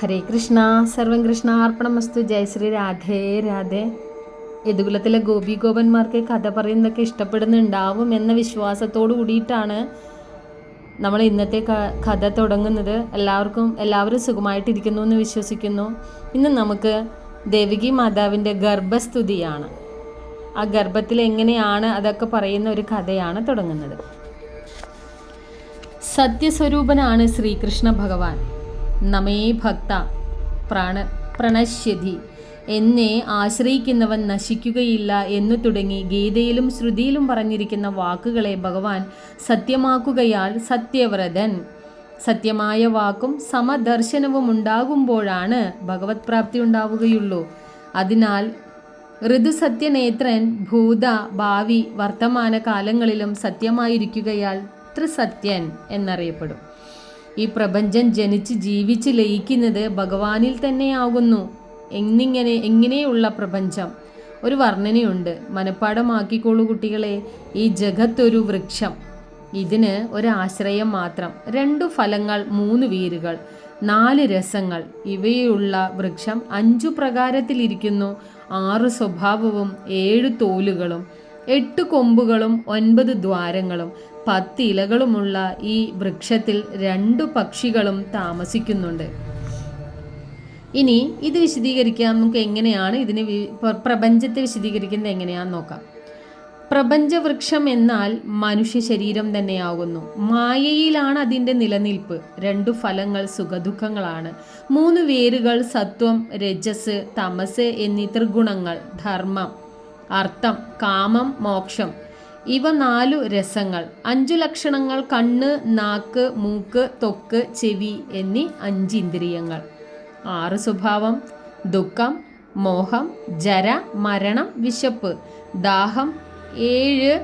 ഹരേ കൃഷ്ണ സർവം കൃഷ്ണ അർപ്പണമസ്തു. ജയശ്രീ രാധേ രാധേ. യദുകുലത്തിലെ ഗോപി ഗോപന്മാർക്ക് കഥ പറയുന്നതൊക്കെ ഇഷ്ടപ്പെടുന്നുണ്ടാവും എന്ന വിശ്വാസത്തോടു കൂടിയിട്ടാണ് നമ്മൾ ഇന്നത്തെ കഥ തുടങ്ങുന്നത്. എല്ലാവർക്കും എല്ലാവരും സുഖമായിട്ടിരിക്കുന്നു എന്ന് വിശ്വസിക്കുന്നു. ഇന്ന് നമുക്ക് ദേവികി മാതാവിന്റെ ഗർഭസ്തുതിയാണ്. ആ ഗർഭത്തിൽ എങ്ങനെയാണ് അതൊക്കെ പറയുന്ന ഒരു കഥയാണ് തുടങ്ങുന്നത്. സത്യസ്വരൂപനാണ് ശ്രീകൃഷ്ണ ഭഗവാൻ. നമേ ഭക്ത പ്രാണ പ്രണശ്യതി എന്നെ ആശ്രയിക്കുന്നവൻ നശിക്കുകയില്ല എന്നു തുടങ്ങി ഗീതയിലും ശ്രുതിയിലും പറഞ്ഞിരിക്കുന്ന വാക്കുകളെ ഭഗവാൻ സത്യമാക്കുകയാൽ സത്യവ്രതൻ. സത്യമായ വാക്കും സമദർശനവും ഉണ്ടാകുമ്പോഴാണ് ഭഗവത് പ്രാപ്തി ഉണ്ടാവുകയുള്ളൂ. അതിനാൽ ഋതുസത്യനേത്രൻ ഭൂത ഭാവി വർത്തമാന കാലങ്ങളിലും സത്യമായിരിക്കുകയാൽ ത്രിസത്യൻ എന്നറിയപ്പെടും. ഈ പ്രപഞ്ചം ജനിച്ച് ജീവിച്ച് ലയിക്കുന്നത് ഭഗവാനിൽ തന്നെയാകുന്നു. എന്നിങ്ങനെ എങ്ങനെയുള്ള പ്രപഞ്ചം? ഒരു വർണനയുണ്ട്. മനഃപ്പാടമാക്കിക്കോളൂ കുട്ടികളെ. ഈ ജഗത്തൊരു വൃക്ഷം. ഇതിന് ഒരാശ്രയം മാത്രം. രണ്ടു ഫലങ്ങൾ മൂന്ന് വേരുകൾ നാല് രസങ്ങൾ. ഇവയുള്ള വൃക്ഷം അഞ്ചു പ്രകാരത്തിലിരിക്കുന്നു. ആറ് സ്വഭാവവും ഏഴ് തോലുകളും എട്ട് കൊമ്പുകളും ഒൻപത് ദ്വാരങ്ങളും പത്ത് ഇലകളുമുള്ള ഈ വൃക്ഷത്തിൽ രണ്ടു പക്ഷികളും താമസിക്കുന്നുണ്ട്. ഇനി ഇത് വിശദീകരിക്കാൻ നമുക്ക് എങ്ങനെയാണ് ഇതിന് പ്രപഞ്ചത്തെ വിശദീകരിക്കുന്നത് എങ്ങനെയാണെന്ന് നോക്കാം. പ്രപഞ്ചവൃക്ഷം എന്നാൽ മനുഷ്യ ശരീരം തന്നെയാകുന്നു. മായയിലാണ് അതിന്റെ നിലനിൽപ്പ്. രണ്ടു ഫലങ്ങൾ സുഖദുഃഖങ്ങളാണ്. മൂന്ന് വേരുകൾ സത്വം രജസ് തമസ് എന്നീ ത്രിഗുണങ്ങൾ ധർമ്മം അർത്ഥം കാമം മോക്ഷം ഇവ നാലു രസങ്ങൾ. അഞ്ചു ലക്ഷണങ്ങൾ കണ്ണ് നാക്ക് മൂക്ക് തൊക്ക് ചെവി എന്നീ അഞ്ച് ഇന്ദ്രിയങ്ങൾ. ആറ് സ്വഭാവം ദുഃഖം മോഹം ജര മരണം വിശപ്പ്. ദാഹം ഏഴ്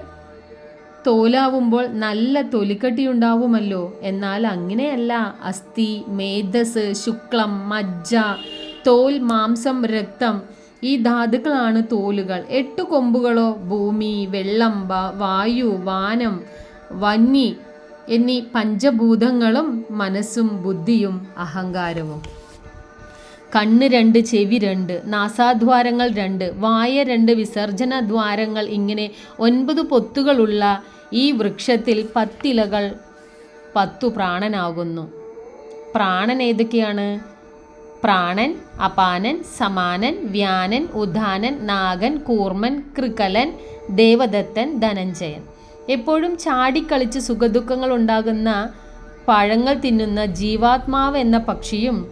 തോലാവുമ്പോൾ നല്ല തൊലിക്കട്ടി ഉണ്ടാവുമല്ലോ. എന്നാൽ അങ്ങനെയല്ല. അസ്ഥി മേധസ് ശുക്ലം മജ്ജ തോൽ മാംസം രക്തം ഈ ധാതുക്കളാണ് തോലുകൾ. എട്ട് കൊമ്പുകളോ ഭൂമി വെള്ളം വായു വാനം വന്നി എന്നീ പഞ്ചഭൂതങ്ങളും മനസ്സും ബുദ്ധിയും അഹങ്കാരവും. കണ്ണ് രണ്ട് ചെവി രണ്ട് നാസാദ്വാരങ്ങൾ രണ്ട് വായ രണ്ട് വിസർജന ദ്വാരങ്ങൾ ഇങ്ങനെ ഒൻപത് പൊത്തുകളുള്ള ഈ വൃക്ഷത്തിൽ പത്തിലകൾ പത്തു പ്രാണനാകുന്നു. പ്രാണൻ ഏതൊക്കെയാണ്? പ്രാണൻ അപാനൻ സമാനൻ വ്യാനൻ ഉദാനൻ നാഗൻ കൂർമൻ കൃകലൻ ദേവദത്തൻ ധനഞ്ജയൻ. എപ്പോഴും ചാടിക്കളിച്ച് സുഖദുഃഖങ്ങൾ ഉണ്ടാകുന്ന പഴങ്ങൾ തിന്നുന്ന ജീവാത്മാവ് എന്ന പക്ഷിയും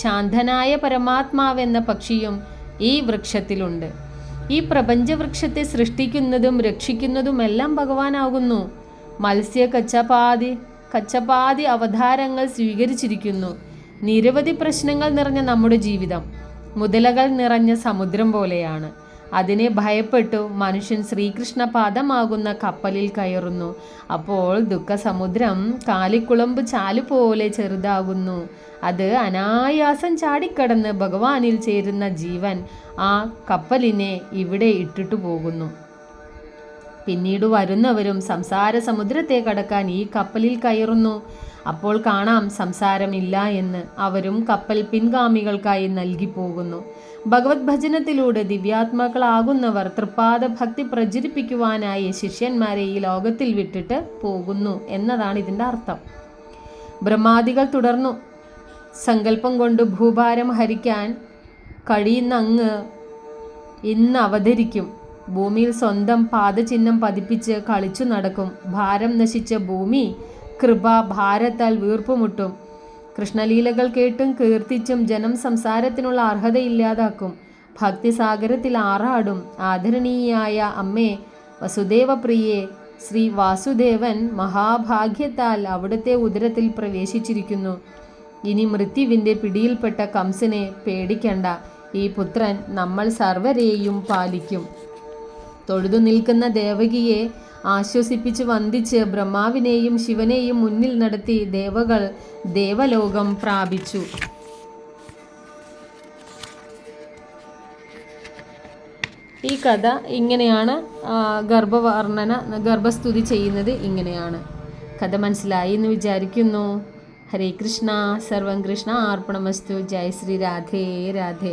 ശാന്തനായ പരമാത്മാവ് എന്ന പക്ഷിയും ഈ വൃക്ഷത്തിലുണ്ട്. ഈ പ്രപഞ്ചവൃക്ഷത്തെ സൃഷ്ടിക്കുന്നതും രക്ഷിക്കുന്നതുമെല്ലാം ഭഗവാനാകുന്നു. മത്സ്യ കച്ചപാതി കച്ചപാതി അവതാരങ്ങൾ സ്വീകരിച്ചിരിക്കുന്നു. നിരവധി പ്രശ്നങ്ങൾ നിറഞ്ഞ നമ്മുടെ ജീവിതം. മുതലകൾ നിറഞ്ഞ സമുദ്രം പോലെയാണ്. അതിനെ ഭയപ്പെട്ടു മനുഷ്യൻ ശ്രീകൃഷ്ണ പാദമാകുന്ന കപ്പലിൽ കയറുന്നു. അപ്പോൾ ദുഃഖസമുദ്രം കാലിക്കുളമ്പ് ചാലു പോലെ ചെറുതാകുന്നു. അത് അനായാസം ചാടിക്കടന്ന് ഭഗവാനിൽ ചേരുന്ന ജീവൻ ആ കപ്പലിനെ ഇവിടെ ഇട്ടിട്ടു പോകുന്നു. പിന്നീട് വരുന്നവരും സംസാര സമുദ്രത്തെ കടക്കാൻ ഈ കപ്പലിൽ കയറുന്നു. അപ്പോൾ കാണാം സംസാരമില്ല എന്ന് അവരും കപ്പൽ പിൻഗാമികൾക്കായി നൽകി പോകുന്നു. ഭഗവത് ഭജനത്തിലൂടെ ദിവ്യാത്മാക്കളാകുന്നവർ തൃപ്പാദ ഭക്തി പ്രചരിപ്പിക്കുവാനായി ശിഷ്യന്മാരെ ഈ ലോകത്തിൽ വിട്ടിട്ട് പോകുന്നു എന്നതാണ് ഇതിന്റെ അർത്ഥം. ബ്രഹ്മാദികൾ തുടർന്നു. സങ്കല്പം കൊണ്ട് ഭൂഭാരം ഹരിക്കാൻ കഴിയുന്ന അങ്ങ് ഇന്ന് അവതരിക്കും. ഭൂമിയിൽ സ്വന്തം പാദചിഹ്നം പതിപ്പിച്ച് കളിച്ചു നടക്കും. ഭാരം നശിച്ച ഭൂമി കൃപ ഭാരത്താൽ വീർപ്പുമുട്ടും. കൃഷ്ണലീലകൾ കേട്ടും കീർത്തിച്ചും ജനം സംസാരത്തിനുള്ള അർഹതയില്ലാതാക്കും. ഭക്തിസാഗരത്തിൽ ആറാടും. ആദരണീയായ അമ്മേ വസുദേവപ്രിയെ ശ്രീ വാസുദേവൻ മഹാഭാഗ്യത്താൽ അവിടുത്തെ ഉദരത്തിൽ പ്രവേശിച്ചിരിക്കുന്നു. ഇനി മൃത്യുവിന്റെ പിടിയിൽപ്പെട്ട കംസനെ പേടിക്കണ്ട. ഈ പുത്രൻ നമ്മൾ സർവരെയും പാലിക്കും. തൊഴുതു നിൽക്കുന്ന ദേവകിയെ ആശ്വസിപ്പിച്ച് വന്ദിച്ച് ബ്രഹ്മാവിനെയും ശിവനെയും മുന്നിൽ നടത്തി ദേവകൾ ദേവലോകം പ്രാപിച്ചു. ഈ കഥ ഇങ്ങനെയാണ് ഗർഭവർണന ഗർഭസ്തുതി ചെയ്യുന്നത് ഇങ്ങനെയാണ്. കഥ മനസ്സിലായി എന്ന് വിചാരിക്കുന്നു. ഹരേ കൃഷ്ണ സർവം കൃഷ്ണ ആർപ്പണമസ്തു. ജയ് ശ്രീ രാധേ രാധേ.